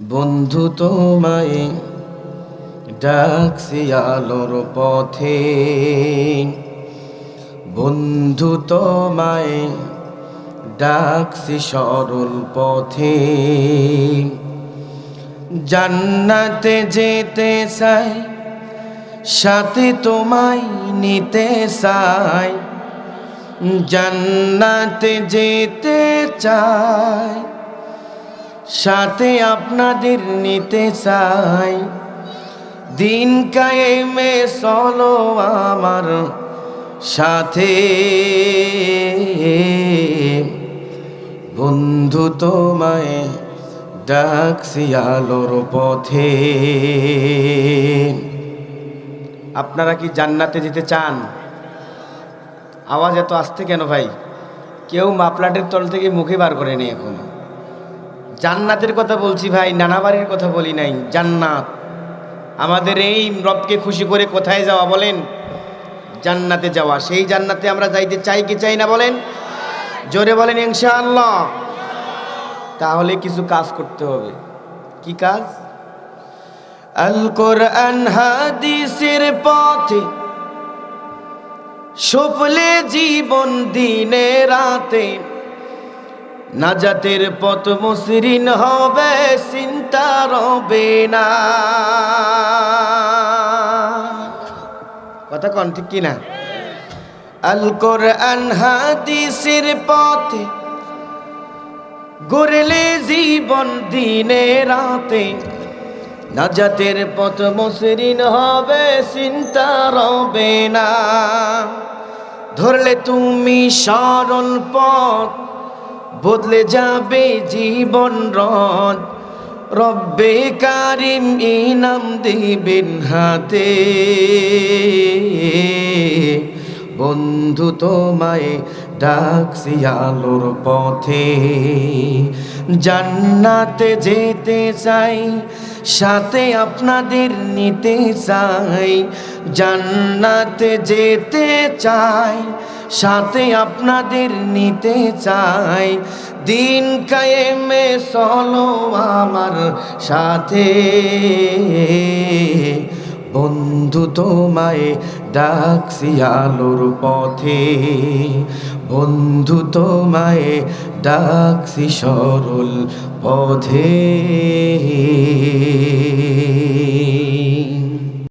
বন্ধু তোমায় ডাকছি আলোর পথে। বন্ধু তোমায় ডাকছি সরল পথে। জান্নাতে যেতে চাই, সাথে তোমায় নিতে চাই। জান্নাতে যেতে চাই সাথে আপনাদের নিতে চাই। দিন কায়েমে চলো আমার সাথে। বন্ধু তোমায় ডাকছি আলোর পথে। আপনারা কি জান্নাতে যেতে চান? আওয়াজ এত আসতে কেন ভাই? কেউ মাপলাটের তল থেকে মুখে বার করেনি এখন। জান্নাতের কথা বলছি ভাই নানা বাড়ির কথা বলি নাই, জান্নাত। আমাদের এই রবকে খুশি করে কোথায় যাওয়া বলেন? জান্নাতে যাওয়া। সেই জান্নাতে আমরা যাইতে চাই কি চাই না বলেন? জোরে বলেন ইনশাআল্লাহ। তাহলে কিছু কাজ করতে হবে। কি কাজ? আল কোরআন হাদিসের পথে সফলে জীবন দিনে রাতে নাজাতের পথ মসৃণ হবে, চিন্তা রবে না। কথা কন, ঠিক কিনা? আল কোরআন হাদিসের পথে গড়লে জীবন দিনে রাতে। নাজাতের পথ মসৃণ হবে, চিন্তা রবে না। ধরলে তুমি সরল পথ বদলে যাবে জীবন রথ রব্বে কারিম ইনাম দিবেন হাতে। বন্ধু তোমায় ডাকছি আলোর পথে। জান্নাতে যেতে চাই, সাথে আপনাদের নিতে চাই। জান্নাতে যেতে চাই সাথে আপনাদের নিতে চাই। দিন কায়েমে চলো আমার সাথে। বন্ধু তোমায় ডাকছি আলোর পথে। বন্ধু তোমায় ডাকছি সরল পথে।